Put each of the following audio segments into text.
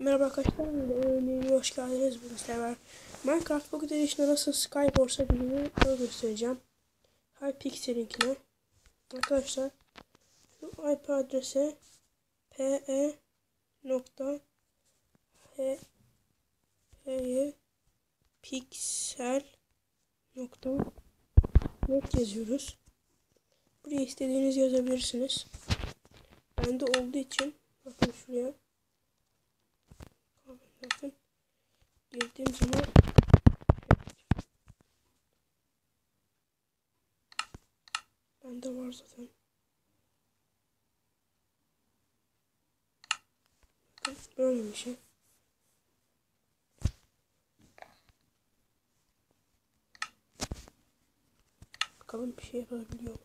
Merhaba arkadaşlar, önüne hoş geldiniz. Bugün sizlerle Minecraft Pocket Edition'da nasıl Skybors'a birini göstereceğim. Hypixel'inkine. Arkadaşlar, şu IP adrese pe nokta he he pixel nokta net yazıyoruz. Buraya istediğiniz yazabilirsiniz. Bende olduğu için bakın şuraya Bakın girdiğim zaman bende var zaten. Bakın böyle bir şey. Bakalım bir şey yapabiliyor mu?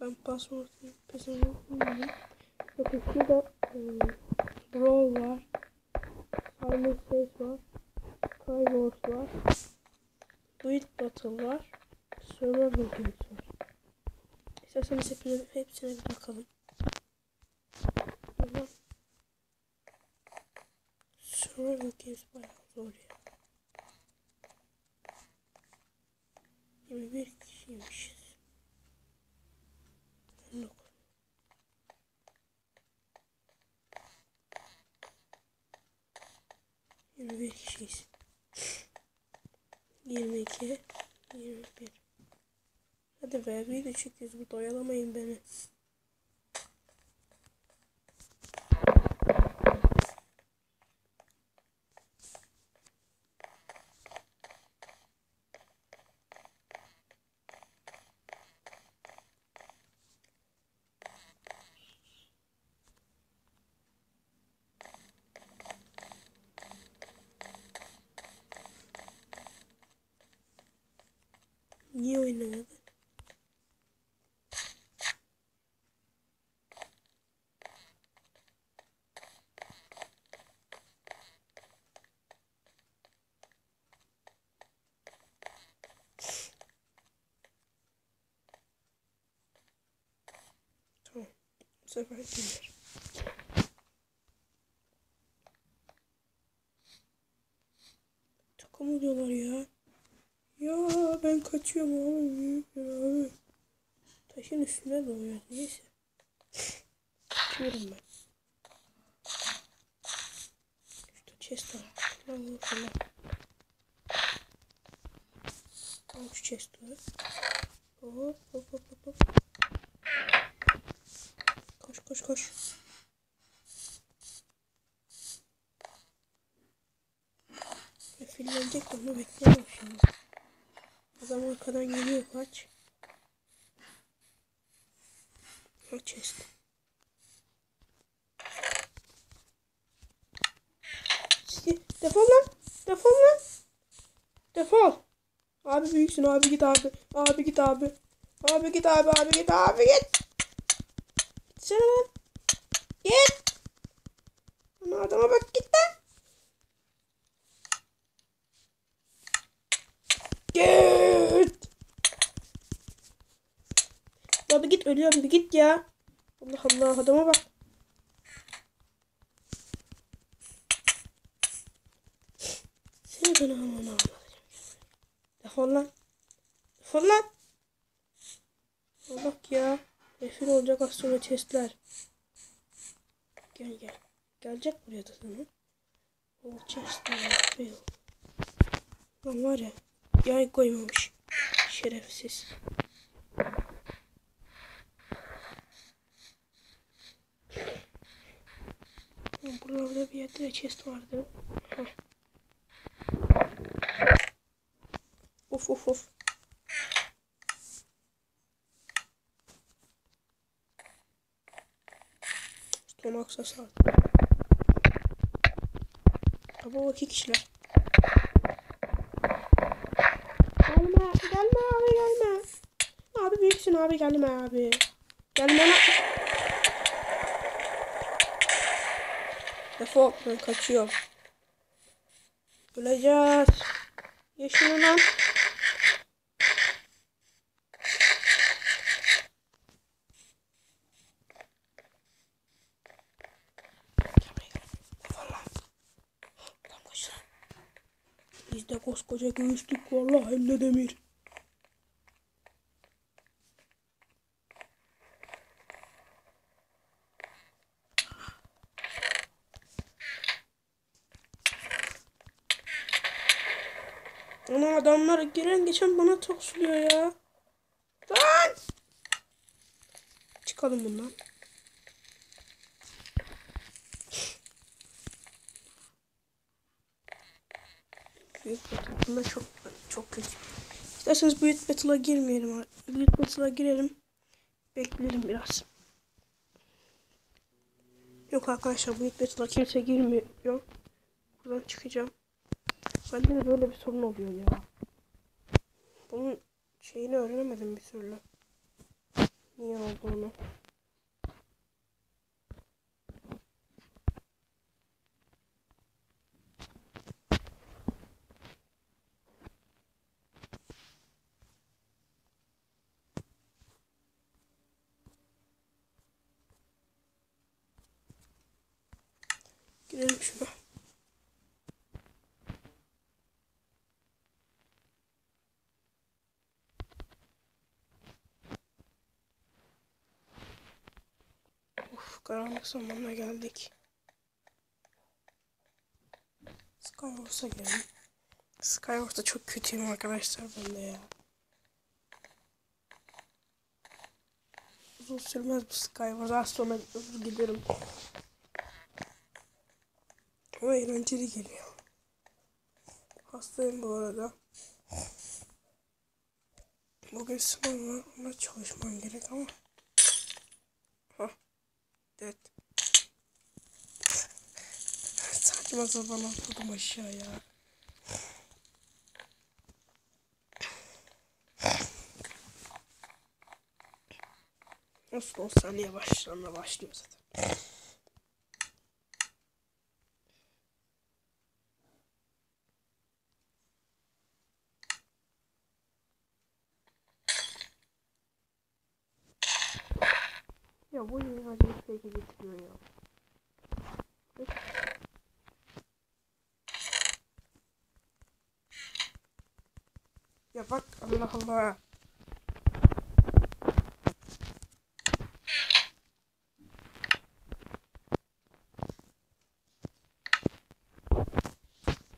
Ben password pesini bilmiyorum. Bakın şurada ıı, Brawl var. Silent Face var. Skywars var. Build Battle var. Survival Games var. İsterseniz hepsine, bir bakalım. Ama Survival Games bayağı zor ya. 21 kişiymişiz. 19. 21 kişiyiz. 22 21 Hadi be video çekiyoruz burada oyalamayın beni. Niye oynamadı? Bu sefer gelir. Takım diyorlar ya. Ya ben kaçıyorum abi abi. Taşın üstüne doğuyor neyse. Kaçıyorum ben. Şurada chest var. Lan falan. Al şu chest'i. Hop hop hop hop hop. Koş koş koş. Fillenecek de onu bekleyemem şimdi. Adam arkadan geliyor kaç. Ha chest. Defol lan. Defol lan. Defol. Abi büyüksün abi git abi. Abi git abi. Abi git abi abi git abi git. Gitsene lan. Git. Ana adama bak git lan. Git. Ya bir git ölüyorum bir git ya. Allah Allah adama bak. Seni ben anlatacağım. Defol lan. Defol lan. Bak ya. Refil olacak az sonra chestler. Gel gel. Gelecek buraya da sana. O chestler. Refil. Lan var ya. Yay koymamış. Şerefsiz. Buralarda bir yerde de chest vardı. Heh. Of of of. Son aksesar. Ama iki kişiler. Gelme, gelme abi gelme. Abi büyüksün abi gelme abi. Gelme lan. Defol ben kaçıyorum. Öleceğiz. Yaşını lan. Bizde koskoca göğüslük var la hem de demir. Ana adamlar giren geçen bana toksuluyor ya. Lan! Çıkalım bundan. Büyük Battle çok çok kötü. İsterseniz Büyük Battle'a girmeyelim. Büyük Battle'a girelim. Bekleyelim biraz. Yok arkadaşlar Büyük Battle'a kimse girmiyor. Buradan çıkacağım. Bende de böyle bir sorun oluyor ya. Bunun şeyini öğrenemedim bir türlü. Niye olduğunu. Girelim şuna. Of karanlık zamanına geldik. Skywars'a girelim. Skywars'ta çok kötüyüm arkadaşlar ben de ya. Uzun sürmez bu Skywars. Az sonra giderim. Ama eğlenceli geliyor. Hastayım bu arada. Bugün sınav var. Ona çalışmam gerek ama. Hah. Evet. Saçma sapan atladım aşağıya. Olsun 10 saniye başlarına başlıyor zaten. Ya bu yeni acayip fake getiriyor ya. Ya bak Allah Allah.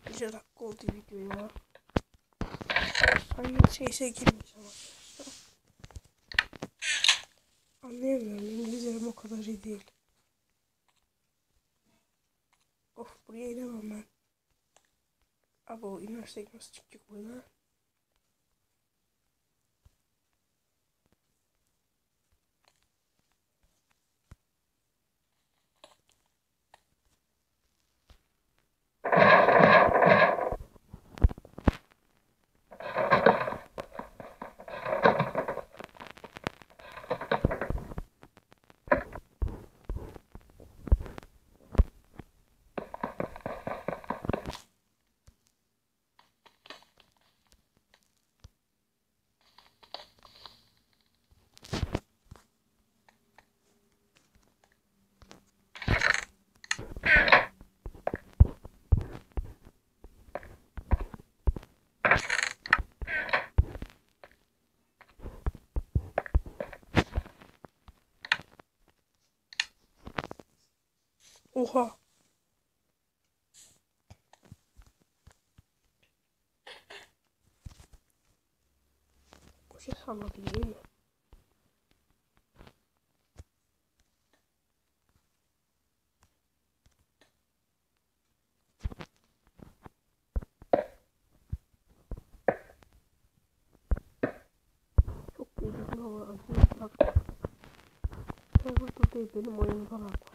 Bir dakika oldu video ya. Hangi şeyse girmeyeceğim arkadaşlar. Anlayamıyorum. İngilizcem o kadar iyi değil. Of buraya inemem ben. Abo inersek nasıl çıkacak buradan? Oha. Bu şey sanmadı değil mi? Çok iyi bir ama bak. Server'da değil benim oyunumda var.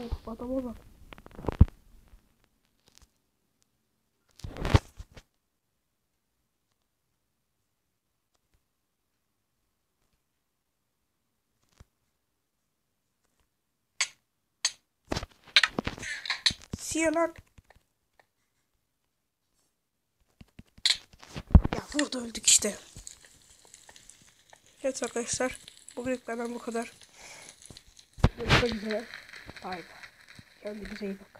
Of adama bak. Siye lan. Ya burada öldük işte. Evet arkadaşlar. Bugünlük benden bu kadar. Görüşmek üzere. Bay bay. Kendinize iyi bakın.